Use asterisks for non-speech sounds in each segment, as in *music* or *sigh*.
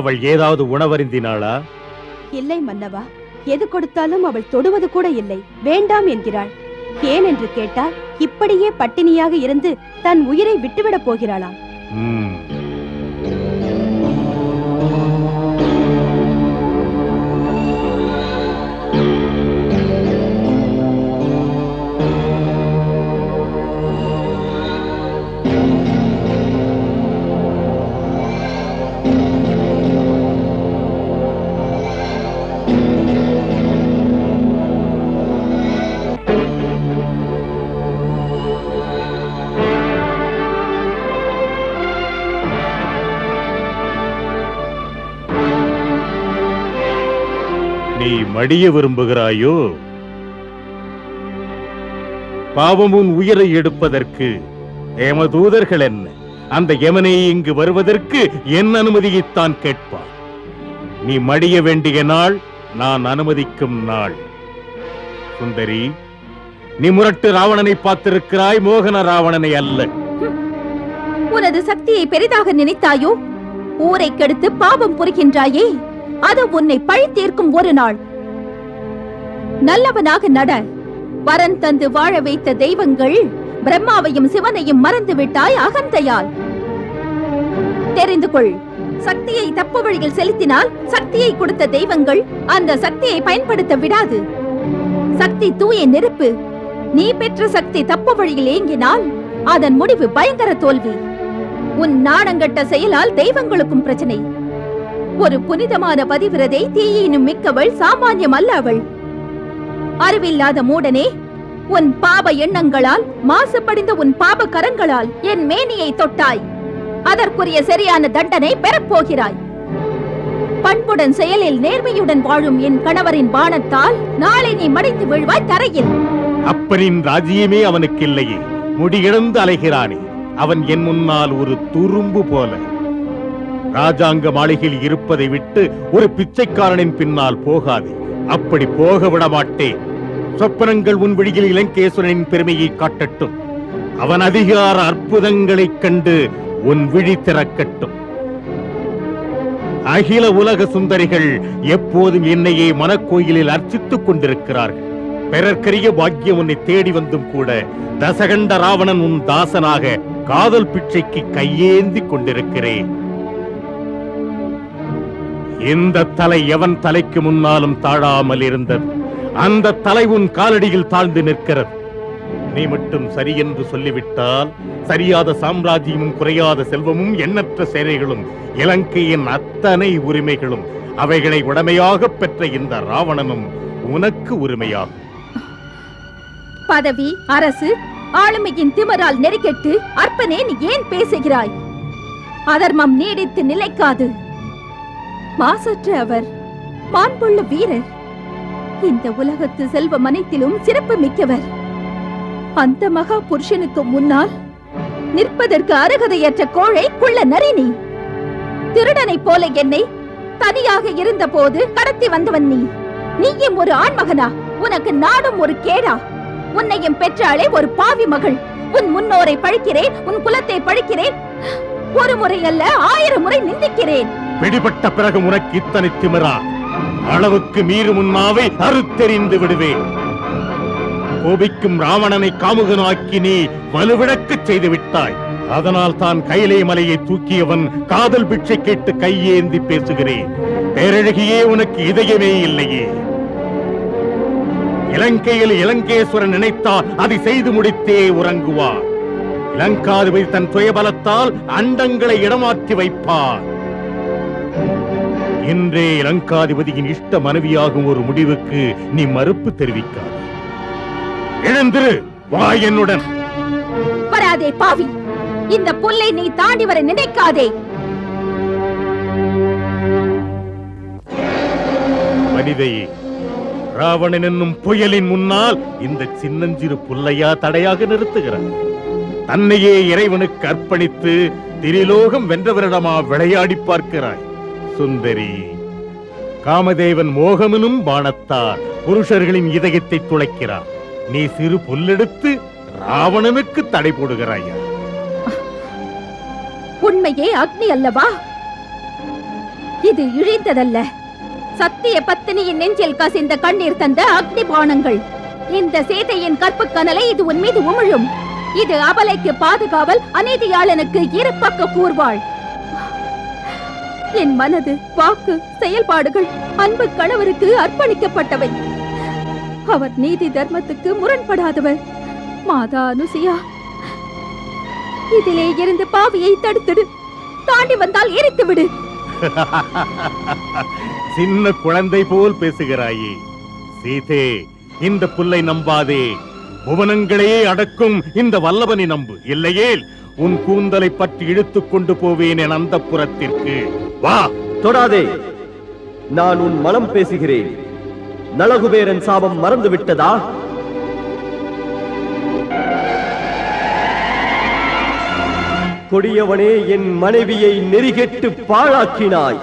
அவள் ஏதாவது உணவருந்தினாளா? இல்லை மன்னவா. எது கொடுத்தாலும் அவள் தொடுவது கூட இல்லை. வேண்டாம் என்கிறாள். ஏன் என்று கேட்டால் இப்படியே பட்டினியாக இருந்து தன் உயிரை விட்டுவிடப் போகிறாளாம். மடிய விரும்புகிறாயோ? பாவம் உன் உயிரை எடுப்பதற்கு ஏமதூதர்கள் என்ன? அந்த யமனை இங்கு வருவதற்கு என் அனுமதியைத்தான் கேட்பான் நீ மடிய வேண்டிய நாள் நான் அனுமதிக்கும் நாள். சுந்தரி நீ முரட்டு ராவணனை பார்த்திருக்கிறாய் மோகன ராவணனை அல்ல. உனது சக்தியை பெரிதாக நினைத்தாயோ? ஊரை கெடுத்து பாவம் புரிகின்றாயே? அது உன்னை பழி தீர்க்கும் ஒரு நாள். நல்லவனாக நட. வரன் தந்து வாழ வைத்த தெய்வங்கள் பிரம்மாவையும் சிவனையும் மறந்து விட்டாய் அகந்தையால். தெரிந்து கொள் சக்தியை தப்பு வழியில் செலுத்தினால் சக்தியை கொடுத்த தெய்வங்கள் அந்த சக்தியை பயன்படுத்த விடாது. சக்தி தூய நெருப்பு நீ பெற்ற சக்தி தப்பு வழியில் ஏங்கினால் அதன் முடிவு பயங்கர தோல்வி. உன் நாணங்கட்ட செயலால் தெய்வங்களுக்கும் பிரச்சனை. ஒரு புனிதமான பதிவிரதை தீயினும் மிக்கவள் சாமானியம் அல்ல அவள். அறிவில்லாத மூடனே உன் பாப எண்ணங்களால் மாசுபடிந்த உன் பாப கரங்களால் என் மேனியை தொட்டாய். அதற்குரிய சரியான தண்டனை பெறப்போகிறாய். பண்புடன் செயலில் நேர்மையுடன் வாழும் என் கணவரின் பானத்தால் நாளை நீ மடித்து விழ்வாய் தரையில். அப்பனின் ராஜ்யமே அவனுக்கு இல்லையே முடியிழந்து அலைகிறானே அவன் என் முன்னால் ஒரு துரும்பு போல. ராஜாங்க மாளிகையில் இருப்பதை விட்டு ஒரு பிச்சைக்காரனின் பின்னால் போகாதே. அப்படி போக விட மாட்டேன் சொப்பனங்கள் உன் விழியில் இலங்கேஸ்வரனின் பெருமையை காட்டட்டும். அவன் அதிகார அற்புதங்களைக் கண்டு உன் விழி திறக்கட்டும். அகில உலக சுந்தரிகள் எப்போதும் என்னையே மனக்கோயிலில் அர்ச்சித்துக் கொண்டிருக்கிறார்கள். பிறர்க்கரிய பாக்கியம் உன்னை தேடி வந்தும் கூட தசகண்ட ராவணன் உன் தாசனாக காதல் பிச்சைக்கு கையேந்தி கொண்டிருக்கிறேன். இந்த தலை எவன் தலைக்கு முன்னாலும் தாழாமல் இருந்தது. அந்த தலை உன் காலடியில் தாழ்ந்து நிற்கிறது. நீ மட்டும் சரி என்று சொல்லிவிட்டால் சரியாத சாம்ராஜ்யமும் குறையாத செல்வமும் எண்ணற்ற சேனைகளும் இலங்கையின் அத்தனை உரிமைகளும் அவைகளை உடமையாக பெற்ற இந்த ராவணனும் உனக்கு உரிமையாகும். பதவி அரசு ஆளுமையின் திமரால் நெருக்கெட்டு அற்பனே நீ ஏன் பேசுகிறாய்? அதர்மம் நீடித்து நிலைக்காது. மாசற்ற அவர். மாண்புள்ள வீரர். இந்த உலகத்து செல்வம் அனைத்திலும் சிறப்பு மிக்கவர். அந்த மகா புருஷனுக்கு முன்னால் நிற்பதற்கு அருகதையற்ற கோழை குள்ள நரினி திருடனைப் போல என்னை தனியாக இருந்தபோது கடத்தி வந்தவன் நீ. நீயும் ஒரு ஆண்மகனா? உனக்கு நாடும் ஒரு கேடா. உன்னையும் பெற்றாளே ஒரு பாவி மகள். உன் முன்னோரை பழிக்கிறேன் உன் குலத்தை பழிக்கிறேன். ஒரு முறை அல்ல ஆயிரம் முறை நிந்திக்கிறேன். பிடிபட்ட பிறகு உனக்கு இத்தனை திமிரா? அளவுக்கு மீறு உன்னாவை அறுத்தெறிந்து விடுவேன். கோபிக்கும் ராவணனை காமுகனாக்கி நீ வலுவிழக்கச் செய்து விட்டாய். அதனால் தான் கைலை மலையை தூக்கியவன் காதல் பிட்சை கேட்டு கையேந்தி பேசுகிறேன். பேரழகியே உனக்கு இதயமே இல்லையே. இலங்கையில் இலங்கேஸ்வரன் நினைத்தால் அதை செய்து முடித்தே உறங்குவார் இலங்காதிபதி தன் சுயபலத்தால் அண்டங்களை இடமாற்றி வைப்பார் இன்றே இலங்காதிபதியின் இஷ்ட மனைவியாகும் ஒரு முடிவுக்கு நீ மறுப்பு தெரிவிக்காத. எழுந்திரு வா என்னுடன். வராதே பாவி. இந்த புல்லை நீ தாண்டி வர நினைக்காதே. மனிதையே ராவணன் என்னும் புயலின் முன்னால் இந்த சின்னஞ்சிறு புல்லையா தடையாக நிறுத்துகிறார் தன்னையே இறைவனுக்கு அர்ப்பணித்து திரிலோகம் வென்றவரிடமா விளையாடி பார்க்கிறாய். சுந்தரி. காமதேவன் மோகமனும் பானத்தார் புருஷர்களின் இதயத்தை துளைக்கிறார். நீ சிறு புல்லெடுத்து ராவணனுக்கு தடை போடுகிறாயா? உண்மையே அக்னி அல்லவா? இது இழிந்ததல்ல. சத்திய பத்தினியின் நெஞ்சில் கசிந்த கண்ணீர் தந்த அக்னி பானங்கள் இந்த சேதையின் கற்பு கனலை இது உன் மீது உமிழும். இது அபலைக்கு பாதுகாவல் அநீதியாளனுக்கு இருபக்க கூர்வாள். என் மனது வாக்கு செயல்பாடுகள் அன்பு கணவருக்கு அர்ப்பணிக்கப்பட்டவை. அவர் நீதி தர்மத்துக்கு முரண்படாதவர். மாதா அனுசியா இதிலே இருந்து பாவியை தடுத்துடு. தாண்டி வந்தால் எரித்து விடு *laughs* சின்ன குழந்தை போல் பேசுகிறாயே. சீதே இந்த புல்லை நம்பாதே. புவனங்களையே அடக்கும் இந்த வல்லவனை நம்பு. இல்லையேல் உன் கூந்தலை பற்றி இழுத்துக் கொண்டு போவேன் என் அந்த புறத்திற்கு வா! தொடாதே. நான் உன் மனம் பேசுகிறேன். நலகுபேரன் சாபம் மறந்து விட்டதா கொடியவனே என் மனைவியை நெறிகெட்டு பாழாக்கினாய்.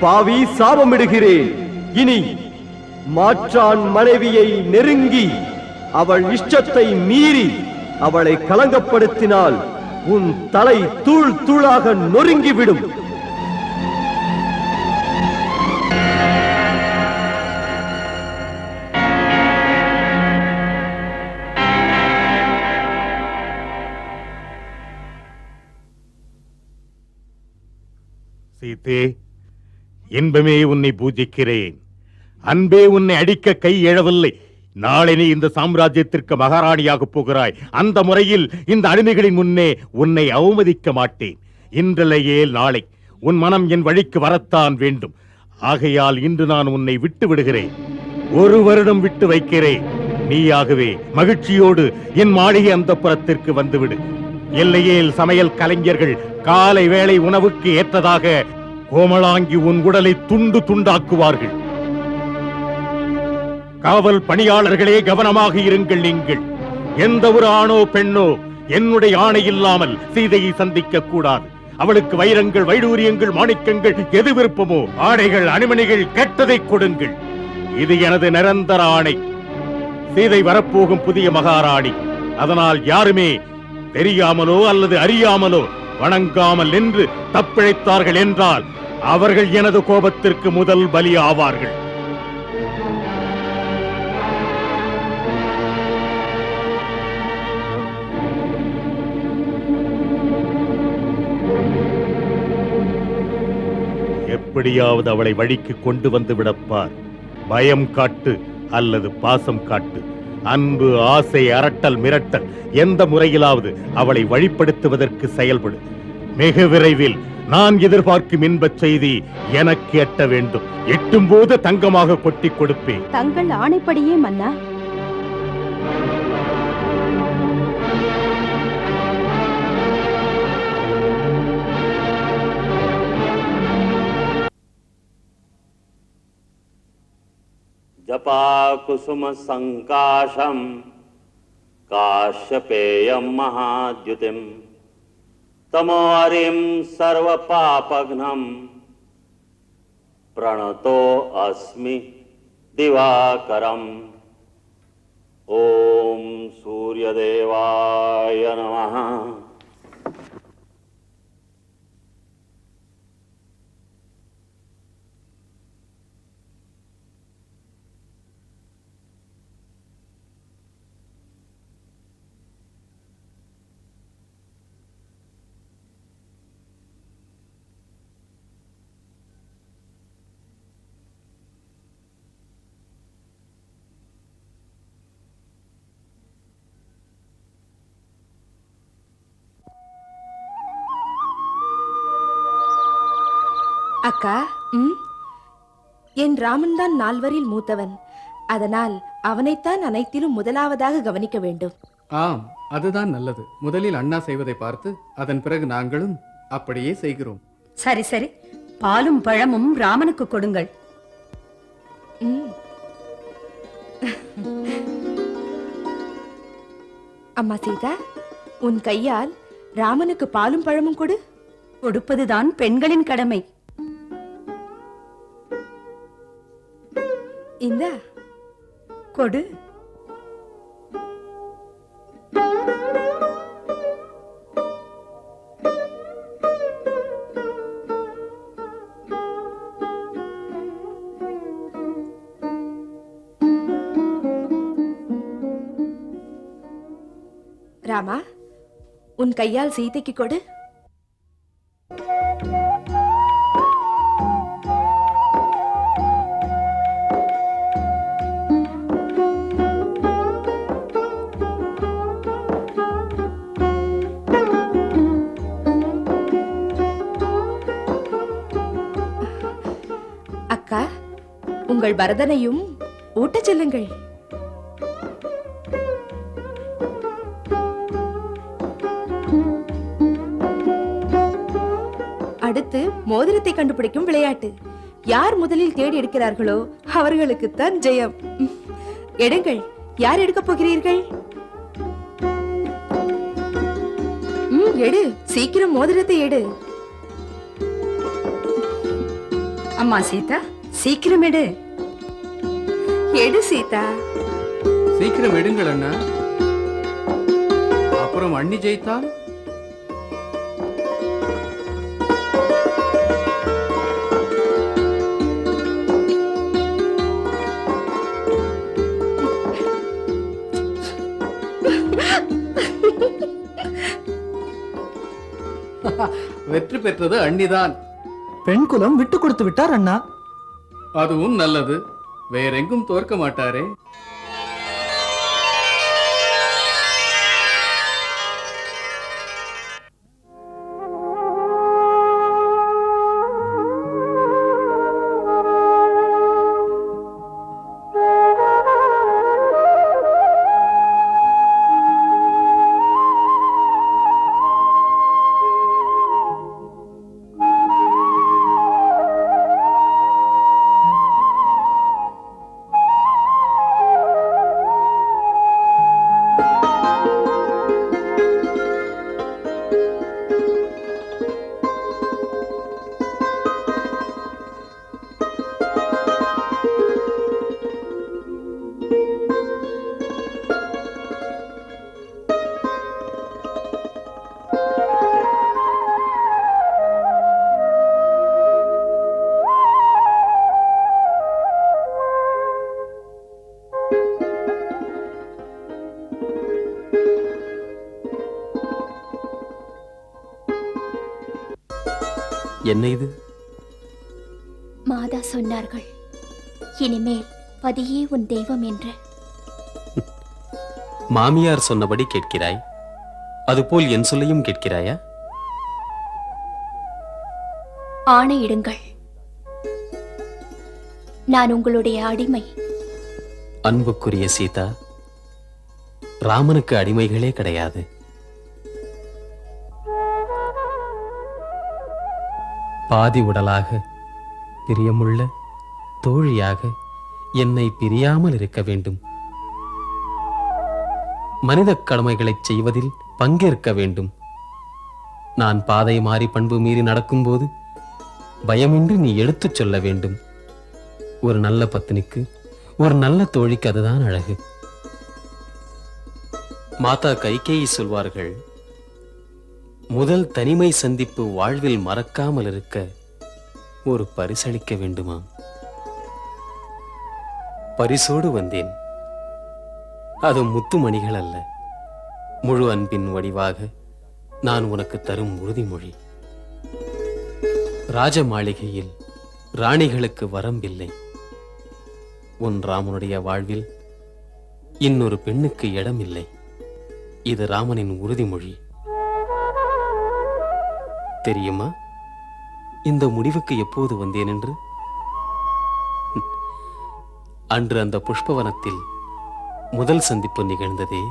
பாவி சாபமிடுகிறேன். இனி மாற்றான் மனைவியை நெருங்கி அவள் இஷ்டத்தை மீறி அவளை கலங்கப்படுத்தினால் உன் தலை தூள் தூளாக நொறுங்கிவிடும். சீதே இன்பமே உன்னை பூஜிக்கிறேன். அன்பே உன்னை அடிக்க கை எழவில்லை. நாளை நீ இந்த சாம்ராஜ்யத்திற்கு மகாராணியாக போகிறாய். அந்த முறையில் இந்த அடிமைகளின் முன்னே உன்னை அவமதிக்க மாட்டேன். இன்றிலேயே நாளை உன் மனம் என் வழிக்கு வரத்தான் வேண்டும். ஆகையால் இன்று நான் உன்னை விட்டு விடுகிறேன். ஒரு வருடம் விட்டு வைக்கிறேன். நீயாகவே மகிழ்ச்சியோடு என் மாளிகை அந்த புறத்திற்கு வந்துவிடு. எல்லையேல் சமையல் கலைஞர்கள் காலை வேளை உணவுக்கு ஏற்றதாக கோமலாங்கி உன் உடலை துண்டு துண்டாக்குவார்கள். காவல் பணியாளர்களே கவனமாக இருங்கள் நீங்கள். எந்த ஒரு ஆணோ பெண்ணோ என்னுடைய ஆணை இல்லாமல் சீதையை சந்திக்க கூடாது. அவளுக்கு வைரங்கள் வைடூரியங்கள் மாணிக்கங்கள் எது விருப்பமோ ஆடைகள் அணிமணிகள் கெட்டதை கொடுங்கள். இது எனது நிரந்தர ஆணை. சீதை வரப்போகும் புதிய மகாராணி. அதனால் யாருமே தெரியாமலோ அல்லது அறியாமலோ வணங்காமல் நின்று தப்பிழைத்தார்கள் என்றால் அவர்கள் எனது கோபத்திற்கு முதல் பலி ஆவார்கள். எப்படியாவது அவளை வழிக்கு கொண்டு வந்து விடப்பார். பயம் காட்டு அல்லது பாசம் காட்டு. அன்பு ஆசை அரட்டல் மிரட்டல் எந்த முறையிலாவது அவளை வழிப்படுத்துவதற்கு செயல்படு. மிக விரைவில் நான் எதிர்பார்க்கும் இன்பச் செய்தி எனக்கு எட்ட வேண்டும். எட்டும் போது தங்கமாக கொட்டி கொடுப்பேன். தங்கள் ஆணைப்படியே மன்னா. जपाकुसुमसङ्काशम् काश्यपेयं महाद्युतिम् तमोहरिं सर्वपापघ्नं प्रणतो अस्मि दिवाकरम्। ॐ सूर्यदेवाय नमः அக்கா ம்? என் ராமன் தான் நால்வரில் மூத்தவன். அதனால் அவனைத்தான் அனைத்திலும் முதலாவதாக கவனிக்க வேண்டும். ஆம் அதுதான் நல்லது. முதலில் அண்ணா செய்வதை பார்த்து அதன் பிறகு நாங்களும் அப்படியே செய்கிறோம். சரி சரி. பாலும் பழமும் ராமனுக்கு கொடுங்கள். அம்மா சீதா உன் கையால் ராமனுக்கு பாலும் பழமும் கொடு. கொடுப்பதுதான் பெண்களின் கடமை. இந்த கொடு. ராமா உன் கையால் சீதைக்கு கொடு. உங்கள் பரதனையும் ஊட்டச் செல்லுங்கள். அடுத்து மோதிரத்தை கண்டுபிடிக்கும் விளையாட்டு. யார் முதலில் தேடி எடுக்கிறார்களோ அவர்களுக்குத்தான் ஜெயம். எடுங்கள். யார் எடுக்கப் போகிறீர்கள்? எடு. சீக்கிரம் மோதிரத்தை எடு. அம்மா சீதா சீக்கிரம் எடு. எடு சீதா. சீக்கிரம் எடுங்கள் அண்ணா. அப்புறம் அண்ணி ஜெயித்தால்? *laughs* வெற்றி பெற்றது அண்ணிதான். பெண் குலம் விட்டு கொடுத்து விட்டார் அண்ணா. அதுவும் நல்லது. வேறெங்கும் தோற்க மாட்டாரே. என்ன இது? மாதா சொன்னார்கள் இனிமேல் பதியே உன் தெய்வம் என்று. *laughs* மாமியார் சொன்னபடி கேட்கிறாய் அதுபோல் என் சொல்லையும் கேட்கிறாயா? ஆணையிடுங்கள் நான் உங்களுடைய அடிமை. அன்புக்குரிய சீதா ராமனுக்கு அடிமைகளே கிடையாது. பாதி உடலாக பிரியமுள்ள தோழியாக என்னை பிரியாமல் இருக்க வேண்டும். மனித கடமைகளைச் செய்வதில் பங்கேற்க வேண்டும். நான் பாதை மாறி பண்பு மீறி நடக்கும்போது பயமின்றி நீ எடுத்துச் சொல்ல வேண்டும். ஒரு நல்ல பத்தினிக்கு ஒரு நல்ல தோழிக்கு அதுதான் அழகு. மாதா கைகேயி சொல்வார்கள் முதல் தனிமை சந்திப்பு வாழ்வில் மறக்காமல் இருக்க ஒரு பரிசளிக்க வேண்டுமா? பரிசோடு வந்தேன். அது முத்துமணிகள் அல்ல. முழு அன்பின் வடிவாக நான் உனக்கு தரும் உறுதிமொழி. ராஜ மாளிகையில் ராணிகளுக்கு வரம்பில்லை. உன் ராமனுடைய வாழ்வில் இன்னொரு பெண்ணுக்கு இடமில்லை. இது ராமனின் உறுதிமொழி. தெரியுமா? இந்த முடிவுக்கு எப்போது வந்தேன் என்று? அன்று அந்த புஷ்பவனத்தில் முதல் சந்திப்பு நிகழ்ந்ததே.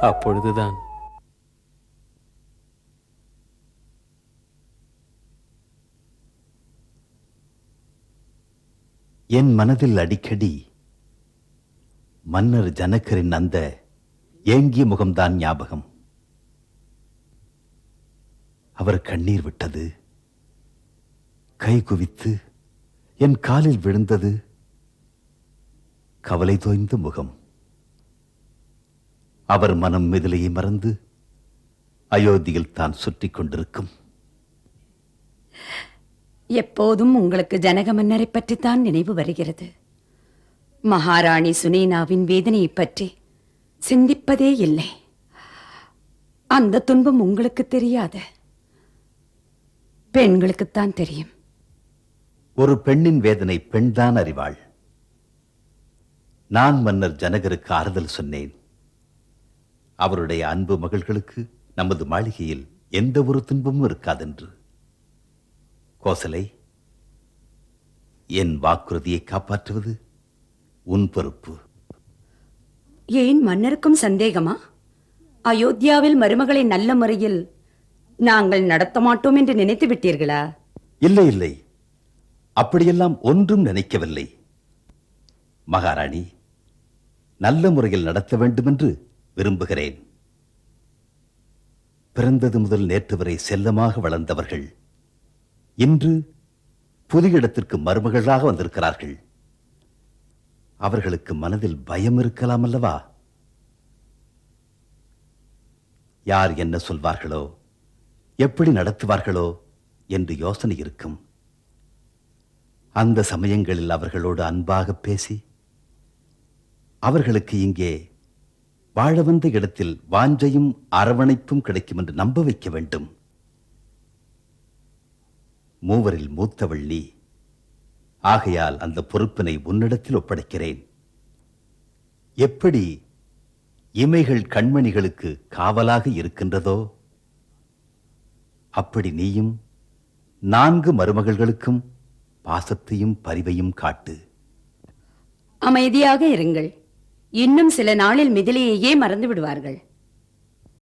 அப்பொழுதுதான். என் மனதில் அடிக்கடி மன்னர் ஜனகரின் அந்த ஏங்கிய முகம்தான் ஞாபகம். அவர் கண்ணீர் விட்டது. கை குவித்து என் காலில் விழுந்தது. கவலை தோய்ந்த முகம். அவர் மனம் மிதிலையை மறந்து அயோத்தியில் தான் சுற்றிக் கொண்டிருக்கும். எப்போதும் உங்களுக்கு ஜனக மன்னரை பற்றித்தான் நினைவு வருகிறது. மகாராணி சுனேனாவின் வேதனையை பற்றி சிந்திப்பதே இல்லை. அந்த துன்பம் உங்களுக்கு தெரியாத. பெண்களுக்குத்தான் தெரியும். ஒரு பெண்ணின் வேதனை பெண்தான் அறிவாள். நான் மன்னர் ஜனகருக்கு ஆறுதல் சொன்னேன். அவருடைய அன்பு மகள்களுக்கு நமது மாளிகையில் எந்த ஒரு துன்பமும் இருக்காதென்று. கோசலை என் வாக்குறுதியை காப்பாற்றுவது உன் பொறுப்பு. ஏன் மன்னருக்கும் சந்தேகமா? அயோத்தியாவில் மருமகளை நல்ல முறையில் நாங்கள் நடத்த மாட்டோம் என்று நினைத்து விட்டீர்களா? இல்லை இல்லை. அப்படியெல்லாம் ஒன்றும் நினைக்கவில்லை. மகாராணி நல்ல முறையில் நடத்த வேண்டும் என்று விரும்புகிறேன். பிறந்தது முதல் நேற்று வரை செல்லமாக வளர்ந்தவர்கள் இன்று புதிய இடத்திற்கு மருமகளாக வந்திருக்கிறார்கள். அவர்களுக்கு மனதில் பயம் இருக்கலாம் அல்லவா? யார் என்ன சொல்வார்களோ? எப்படி நடத்துவார்களோ என்று யோசனை இருக்கும். அந்த சமயங்களில் அவர்களோடு அன்பாக பேசி அவர்களுக்கு இங்கே வாழ வந்த இடத்தில் வாஞ்சையும் அரவணைப்பும் கிடைக்கும் என்று நம்ப வைக்க வேண்டும். மூவரில் மூத்தவள் நீ. ஆகையால் அந்த பொறுப்பினை உன்னிடத்தில் ஒப்படைக்கிறேன். எப்படி இமைகள் கண்மணிகளுக்கு காவலாக இருக்கின்றதோ அப்படி நீயும் நான்கு மருமகள்களுக்கும் பாசத்தையும் பரிவையும் காட்டு. அமைதியாக இருங்கள். இன்னும் சில நாளில் மிதிலையையே மறந்து விடுவார்கள்.